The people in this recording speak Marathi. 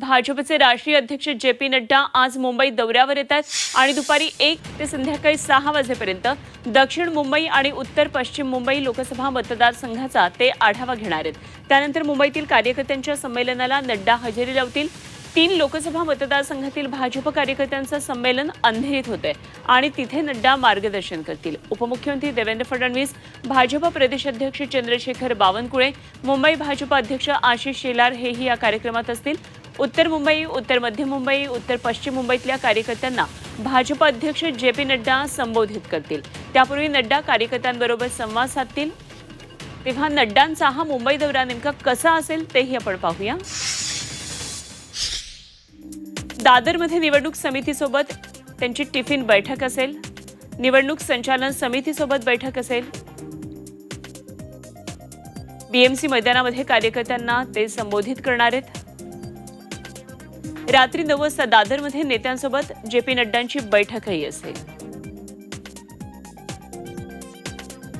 भाजपचे राष्ट्रीय अध्यक्ष जे पी नड्डा आज मुंबईत दौऱ्यावर येत आहेत आणि दुपारी एक ते संध्याकाळी सहा वाजेपर्यंत दक्षिण मुंबई आणि उत्तर पश्चिम मुंबई लोकसभा मतदारसंघाचा ते आढावा घेणार आहेत. त्यानंतर मुंबईतील कार्यकर्त्यांच्या संमेलनाला नड्डा हजेरी लावतील. तीन लोकसभा मतदारसंघातील भाजप कार्यकर्त्यांचं संमेलन अंधेरीत होतंय आणि तिथे नड्डा मार्गदर्शन करतील. उपमुख्यमंत्री देवेंद्र फडणवीस भाजप प्रदेशाध्यक्ष चंद्रशेखर बावनकुळे मुंबई भाजप अध्यक्ष आशिष शेलार हेही या कार्यक्रमात असतील. उत्तर मुंबई उत्तर मध्य मुंबई उत्तर पश्चिम मुंबईतल्या कार्यकर्त्यांना भाजप अध्यक्ष जे पी नड्डा संबोधित करतील. त्यापूर्वी नड्डा कार्यकर्त्यांबरोबर संवाद साधतील. तेव्हा नड्डांचा हा मुंबई दौरा नेमका कसा असेल तेही आपण पाहूया. दादरमध्ये निवडणूक समितीसोबत त्यांची टिफिन बैठक असेल. निवडणूक संचालन समितीसोबत बैठक असेल. बीएमसी मैदानामध्ये कार्यकर्त्यांना ते संबोधित करणार आहेत. रात्री नऊ वाजता दादरमध्ये नेत्यांसोबत जे पी नड्डांची बैठकही असेल